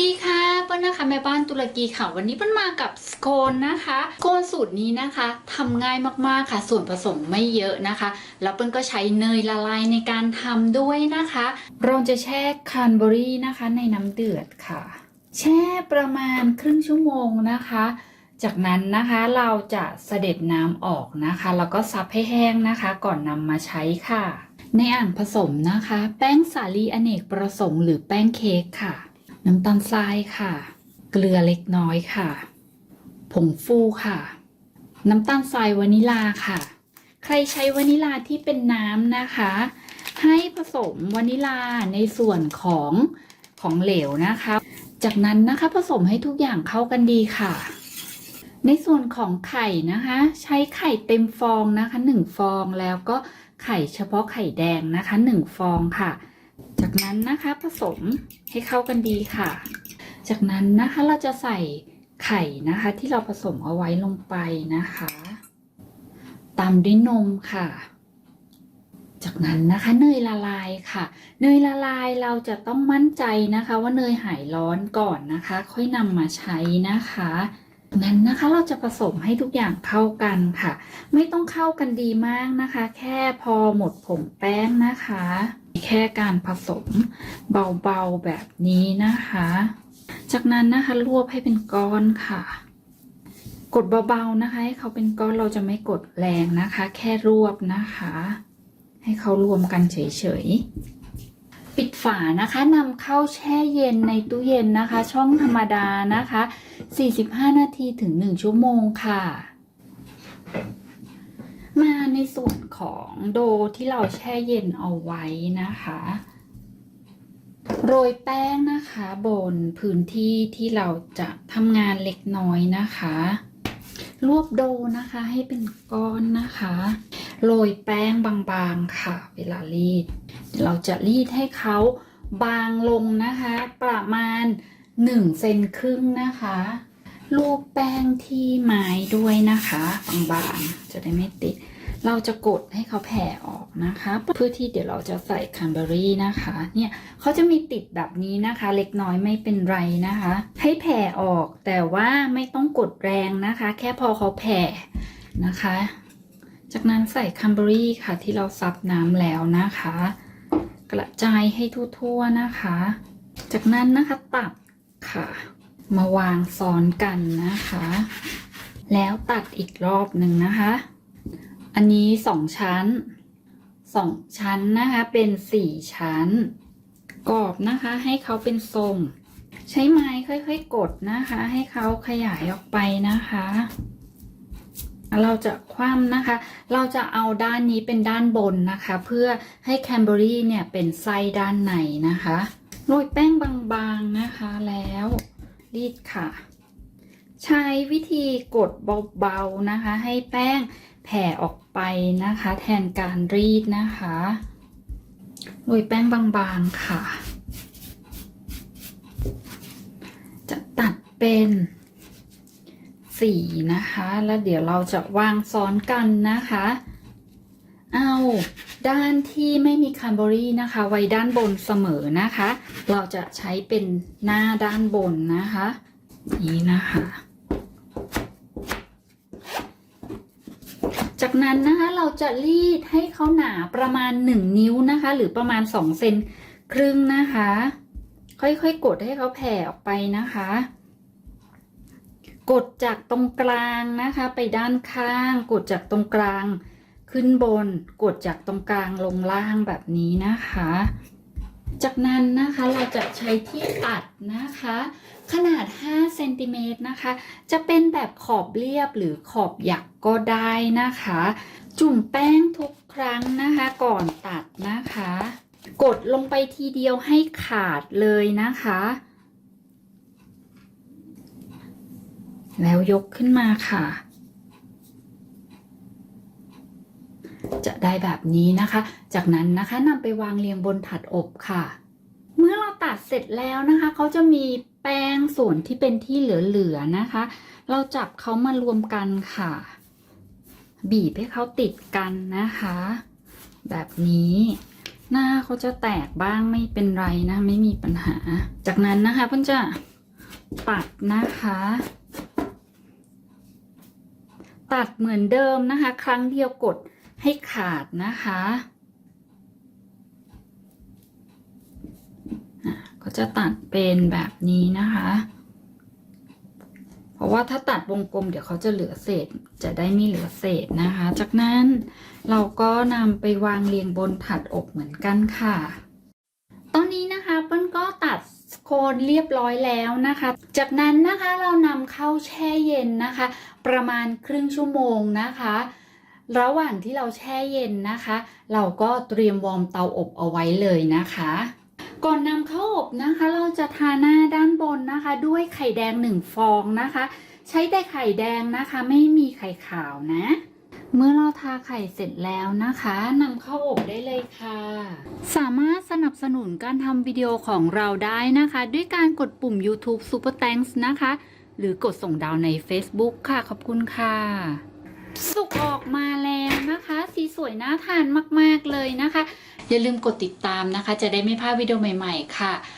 ดีค่ะเปิ้ลนะคะแม่บ้านตุรกีค่ะ วันนี้เปิ้ลมากับสโคนนะคะสโคนสูตรนี้นะคะทำง่ายมากๆค่ะ ส่วนผสมไม่เยอะนะคะ แล้วเปิ้ลก็ใช้เนยละลายในการทำด้วยนะคะ เราจะแช่คันเบอรี่นะคะ ในน้ำเดือดค่ะ แช่ประมาณครึ่งชั่วโมงนะคะ จากนั้นนะคะเราจะเสด็จน้ำออกนะคะแล้วก็ซับให้แห้งนะคะ ก่อนนำมาใช้ค่ะ ในอ่างผสมนะคะ แป้งสาลีอเนกประสงค์หรือแป้งเค้กค่ะ น้ำตาลทรายค่ะ เกลือเล็กน้อยค่ะ ผงฟูค่ะ น้ำตาลทรายวานิลาค่ะ ใครใช้วานิลาที่เป็นน้ำนะคะ ให้ผสมวานิลาในส่วนของของเหลวนะคะ จากนั้นนะคะผสมให้ทุกอย่างเข้ากันดีค่ะ ในส่วนของไข่นะคะ ใช้ไข่เต็มฟองนะคะหนึ่งฟองแล้วก็ไข่เฉพาะไข่แดงนะคะหนึ่งฟองค่ะ จากนั้นนะคะผสมให้เข้ากันดีค่ะ จากนั้นนะคะเราจะใส่ไข่นะคะที่เราผสมเอาไว้ลงไปนะคะ ตามด้วยนมค่ะ จากนั้นนะคะเนยละลายค่ะ เนยละลายเราจะต้องมั่นใจนะคะ ว่าเนยหายร้อนก่อนนะคะ ค่อยนำมาใช้นะคะ นั้นนะคะเราจะผสมให้ทุกอย่างเข้ากันค่ะ ไม่ต้องเข้ากันดีมากนะคะ แค่พอหมดผงแป้งนะคะ แค่การผสมเบาๆแบบนี้นะคะ จากนั้นนะคะรวบให้เป็นก้อนค่ะ กดเบาๆนะคะ ให้เขาเป็นก้อนเราจะไม่กดแรงนะคะ แค่รวบนะคะ ให้เขารวมกันเฉยๆ ปิดฝานะคะนำเข้าแช่เย็นในตู้เย็นนะคะ ช่องธรรมดานะคะ 45 นาทีถึง 1 ชั่วโมงค่ะ มาในส่วนของโดที่เราแช่เย็นเอาไว้นะคะ โรยแป้งนะคะบนพื้นที่ที่เราจะทำงานเล็กน้อยนะคะ รวบโดนะคะให้เป็นก้อนนะคะ โรยแป้งบางๆค่ะ เวลารีด เราจะรีดให้เขาบางลงนะคะ ประมาณ1เซนครึ่งนะคะรูปแป้งที่ไม้ด้วยนะคะบางๆจะได้ไม่ติด เราจะกดให้เขาแผ่ออกนะคะ เพื่อที่เดี๋ยวเราจะใส่คันเบอรี่นะคะ เนี่ยเขาจะมีติดแบบนี้นะคะ เล็กน้อยไม่เป็นไรนะคะ ให้แผ่ออกแต่ว่าไม่ต้องกดแรงนะคะ แค่พอเขาแผ่นะคะ จากนั้นใส่คัมเบอรี่ค่ะที่เราซับน้ำแล้วนะคะ กระจายให้ทั่วๆนะคะ จากนั้นนะคะตัดค่ะ มาวางซ้อนกันนะคะ แล้วตัดอีกรอบหนึ่งนะคะ อันนี้สองชั้นสองชั้นนะคะเป็นสี่ชั้น กรอบนะคะให้เขาเป็นทรง ใช้ไม้ค่อยๆกดนะคะ ให้เขาขยายออกไปนะคะ เราจะคว่ำนะคะ เราจะเอาด้านนี้เป็นด้านบนนะคะ เพื่อให้แคนเบอรี่เนี่ยเป็นไส้ด้านในนะคะโรยแป้งบางๆนะคะแล้วรีดค่ะ ใช้วิธีกดเบาๆนะคะ ให้แป้งแผ่ออกไปนะคะ แทนการรีดนะคะโรยแป้งบางๆค่ะ จะตัดเป็น สีนะคะ แล้วเดี๋ยวเราจะวางซ้อนกันนะคะ เอาด้านที่ไม่มีคันเบอรี่นะคะ ไว้ด้านบนเสมอนะคะ เราจะใช้เป็นหน้าด้านบนนะคะ นี้นะคะจากนั้นนะคะเราจะรีดให้เขาหนาประมาณ 1 นิ้วนะคะ หรือประมาณ 2 เซนครึ่งนะคะ ค่อยๆกดให้เขาแผ่ออกไปนะคะ กดจากตรงกลางนะคะ ไปด้านข้าง กดจากตรงกลาง ขึ้นบน กดจากตรงกลางลงล่างแบบนี้นะคะ จากนั้นนะคะเราจะใช้ที่ตัดนะคะ ขนาด5เซนติเมตรนะคะ จะเป็นแบบขอบเรียบหรือขอบหยักก็ได้นะคะ จุ่มแป้งทุกครั้งนะคะ ก่อนตัดนะคะ กดลงไปทีเดียวให้ขาดเลยนะคะ แล้วยกขึ้นมาค่ะ จะได้แบบนี้นะคะ จากนั้นนะคะนำไปวางเรียงบนถัดอบค่ะ เมื่อเราตัดเสร็จแล้วนะคะเขาจะมีแป้งส่วนที่เป็นที่เหลือๆนะคะ เราจับเขามารวมกันค่ะ บีบให้เขาติดกันนะคะ แบบนี้หน้าเขาจะแตกบ้างไม่เป็นไรนะ ไม่มีปัญหา จากนั้นนะคะเพื่อนจะตัดนะคะ ตัดเหมือนเดิมนะคะ ครั้งเดียวกดให้ขาดนะคะ ก็จะตัดเป็นแบบนี้นะคะ เพราะว่าถ้าตัดวงกลมเดี๋ยวเขาจะเหลือเศษจะได้ไม่เหลือเศษนะคะ จากนั้นเราก็นำไปวางเรียงบนถัดอกเหมือนกันค่ะ ตอนนี้นะคะเปิ้ลก็ตั โคนเรียบร้อยแล้วนะคะ จากนั้นนะคะเรานำเข้าแช่เย็นนะคะ ประมาณครึ่งชั่วโมงนะคะ ระหว่างที่เราแช่เย็นนะคะ เราก็เตรียมวอร์มเตาอบเอาไว้เลยนะคะ ก่อนนำเข้าอบนะคะ เราจะทาหน้าด้านบนนะคะ ด้วยไข่แดงหนึ่งฟองนะคะ ใช้แต่ไข่แดงนะคะ ไม่มีไข่ขาวนะ เมื่อเราทาไข่เสร็จแล้วนะคะนำเข้าอบได้เลยค่ะ สามารถสนับสนุนการทำวิดีโอของเราได้นะคะ ด้วยการกดปุ่ม YouTube Super Thanks นะคะ หรือกดส่งดาวใน Facebook ค่ะ ขอบคุณค่ะ สุกออกมาแล้วนะคะ สีสวยน่าทานมากๆเลยนะคะ อย่าลืมกดติดตามนะคะ จะได้ไม่พลาดวิดีโอใหม่ ๆ ค่ะ